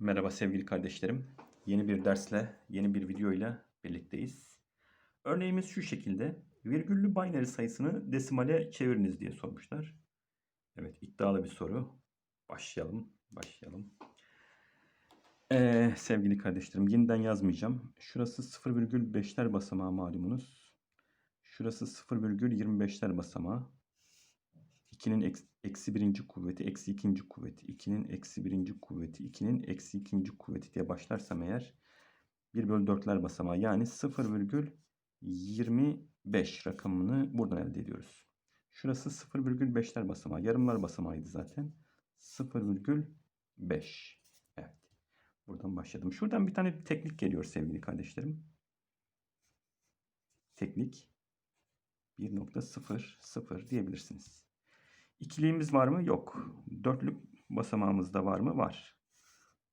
Merhaba sevgili kardeşlerim. Yeni bir dersle, yeni bir video ile birlikteyiz. Örneğimiz şu şekilde. Virgüllü binary sayısını desimale çeviriniz diye sormuşlar. Evet, iddialı bir soru. Başlayalım, başlayalım. Ee, sevgili kardeşlerim, yeniden yazmayacağım. Şurası 0,5'ler basamağı malumunuz. Şurası 0,25'ler basamağı. 2'nin eks- eksi birinci kuvveti, eksi ikinci kuvveti, 2'nin eksi birinci kuvveti, 2'nin eksi ikinci kuvveti diye başlarsam eğer 1 bölü 4'ler basamağı yani 0,25 rakamını buradan elde ediyoruz. Şurası 0,5'ler basamağı, yarımlar basamağıydı zaten. 0,5. Evet. Buradan başladım. Şuradan bir tane teknik geliyor sevgili kardeşlerim. Teknik 1.00 diyebilirsiniz. İkiliğimiz var mı? Yok. Dörtlük basamağımız da var mı? Var.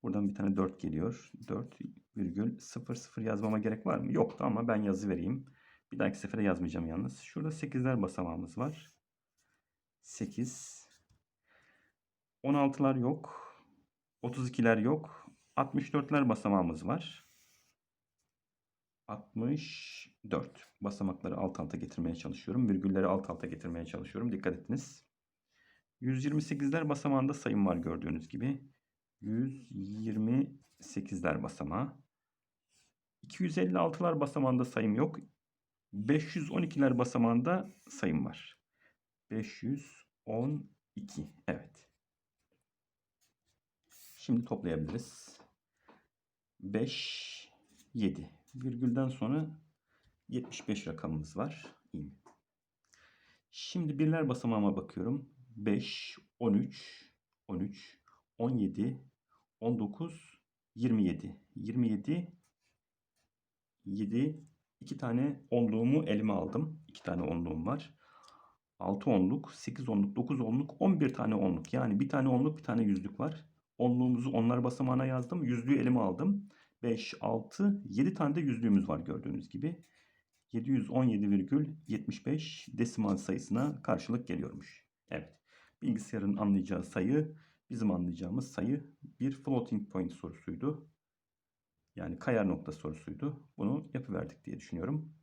Buradan bir tane 4 geliyor. 4,00 yazmama gerek var mı? Yoktu ama ben yazı vereyim. Bir dahaki sefere yazmayacağım yalnız. Şurada 8'ler basamağımız var. 8. 16'lar yok. 32'ler yok. 64'ler basamağımız var. 64 basamakları alt alta getirmeye çalışıyorum. Virgülleri alt alta getirmeye çalışıyorum. Dikkat etiniz. 128'ler basamağında sayım var gördüğünüz gibi. 128'ler basamağı. 256'lar basamağında sayım yok. 512'ler basamağında sayım var. 512. Evet. Şimdi toplayabiliriz. 5, 7. Virgülden sonra 75 rakamımız var. İyi. Şimdi birler basamağıma bakıyorum. 5, 13, 13, 17, 19, 27. 27, 7, 2 tane onluğumu elime aldım. 2 tane onluğum var. 6 onluk, 8 onluk, 9 onluk, 11 tane onluk. Yani bir tane onluk, bir tane yüzlük var. Onluğumuzu onlar basamağına yazdım. Yüzlüğü elime aldım. 5, 6, 7 tane de yüzlüğümüz var gördüğünüz gibi. 717,75 desimal sayısına karşılık geliyormuş. Evet. Bilgisayarın anlayacağı sayı bizim anlayacağımız sayı bir floating point sorusuydu. Yani kayar nokta sorusuydu. Bunu yapıverdik diye düşünüyorum.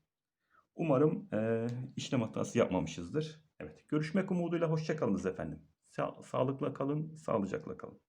Umarım eee, işlem hatası yapmamışızdır. Evet. Görüşmek umuduyla hoşçakalınız efendim. Sa- sağlıkla kalın, sağlıcakla kalın.